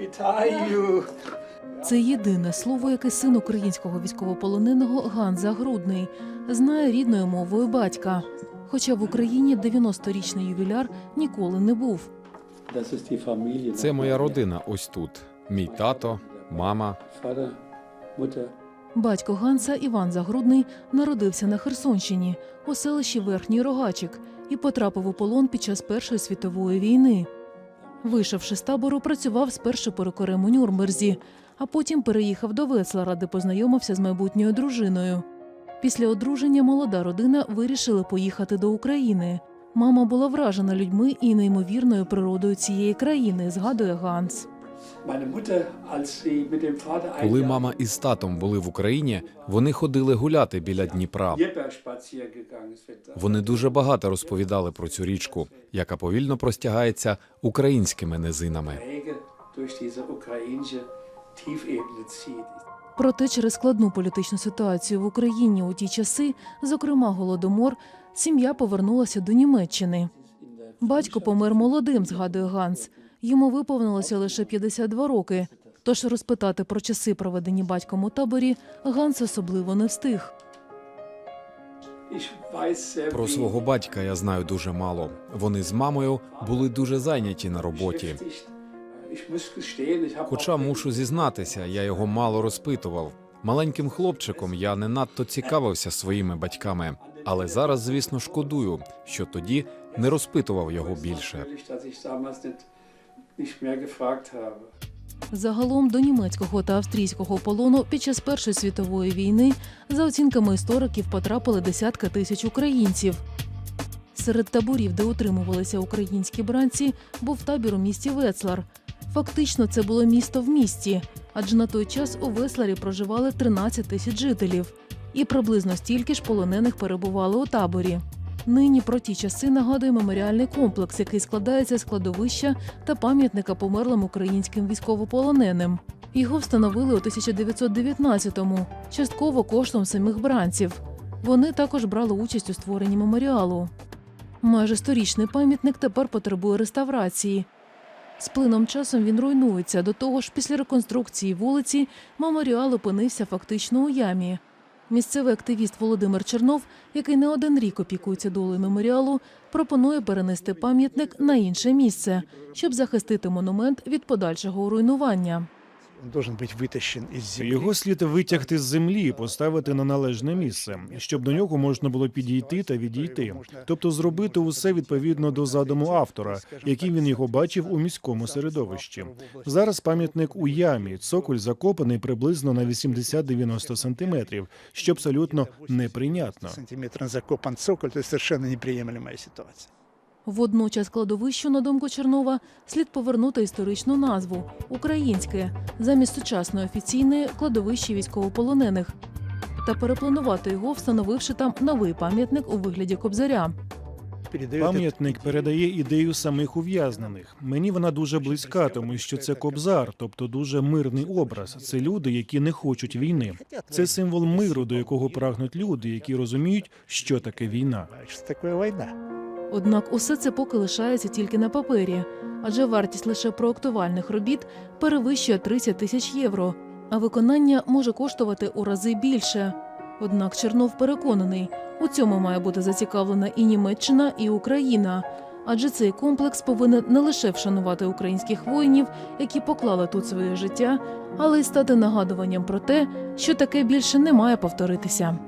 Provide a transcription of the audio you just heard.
Вітаю! Це єдине слово, яке син українського військовополоненого Ганза Грудний знає рідною мовою батька. Хоча в Україні 90-річний ювіляр ніколи не був. Це моя родина ось тут. Мій тато, мама. Батько Ганса Іван Загрудний народився на Херсонщині у селищі Верхній Рогачик і потрапив у полон під час Першої світової війни. Вийшовши з табору, працював спершу перекорем у Нюрнберзі, а потім переїхав до Вецлара, де познайомився з майбутньою дружиною. Після одруження молода родина вирішила поїхати до України. Мама була вражена людьми і неймовірною природою цієї країни, згадує Ганс. Коли мама із татом були в Україні, вони ходили гуляти біля Дніпра. Вони дуже багато розповідали про цю річку, яка повільно простягається українськими низинами. Проте через складну політичну ситуацію в Україні у ті часи, зокрема голодомор, сім'я повернулася до Німеччини. Батько помер молодим, згадує Ганс. Йому виповнилося лише 52 роки. Тож розпитати про часи, проведені батьком у таборі, Ганс особливо не встиг. Про свого батька я знаю дуже мало. Вони з мамою були дуже зайняті на роботі. Хоча мушу зізнатися, я його мало розпитував. Маленьким хлопчиком я не надто цікавився своїми батьками, але зараз, звісно, шкодую, що тоді не розпитував його більше. Nicht, mehr gefragt habe. Загалом до німецького та австрійського полону під час Першої світової війни, за оцінками істориків, потрапили десятки тисяч українців. Серед таборів, де утримувалися українські бранці, був табір у місті Вецлар. Фактично, це було місто в місті, адже на той час у Весларі проживали 13 тисяч жителів, і приблизно стільки ж полонених перебували у таборі. Нині про ті часи нагадує меморіальний комплекс, який складається з кладовища та пам'ятника померлим українським військовополоненим. Його встановили у 1919-му, частково коштом самих бранців. Вони також брали участь у створенні меморіалу. Майже сторічний пам'ятник тепер потребує реставрації. З плином часом він руйнується. До того ж, після реконструкції вулиці меморіал опинився фактично у ямі. Місцевий активіст Володимир Чернов, який не один рік опікується долею меморіалу, пропонує перенести пам'ятник на інше місце, щоб захистити монумент від подальшого руйнування. Он должен быть вытащен из земли. Його слід витягти з землі і поставити на належне місце, щоб до нього можна було підійти та відійти. Тобто зробити усе відповідно до задуму автора, яким він його бачив у міському середовищі. Зараз пам'ятник у ямі, цоколь закопаний приблизно на 80-90 сантиметрів, що абсолютно неприйнятно. Сантиметр закопан цоколь, есть совершенно неприемлемая ситуация. Водночас кладовищу, на думку Чернова, слід повернути історичну назву українське замість сучасної офіційної кладовище військовополонених та перепланувати його, встановивши там новий пам'ятник у вигляді кобзаря. Пам'ятник передає ідею самих ув'язнених. Мені вона дуже близька, тому що це кобзар, тобто дуже мирний образ. Це люди, які не хочуть війни. Це символ миру, до якого прагнуть люди, які розуміють, що таке війна. это, что такое война. Однак усе це поки лишається тільки на папері, адже вартість лише проектувальних робіт перевищує 30 тисяч євро, а виконання може коштувати у рази більше. Однак Чернов переконаний, у цьому має бути зацікавлена і Німеччина, і Україна. Адже цей комплекс повинен не лише вшанувати українських воїнів, які поклали тут своє життя, але й стати нагадуванням про те, що таке більше не має повторитися.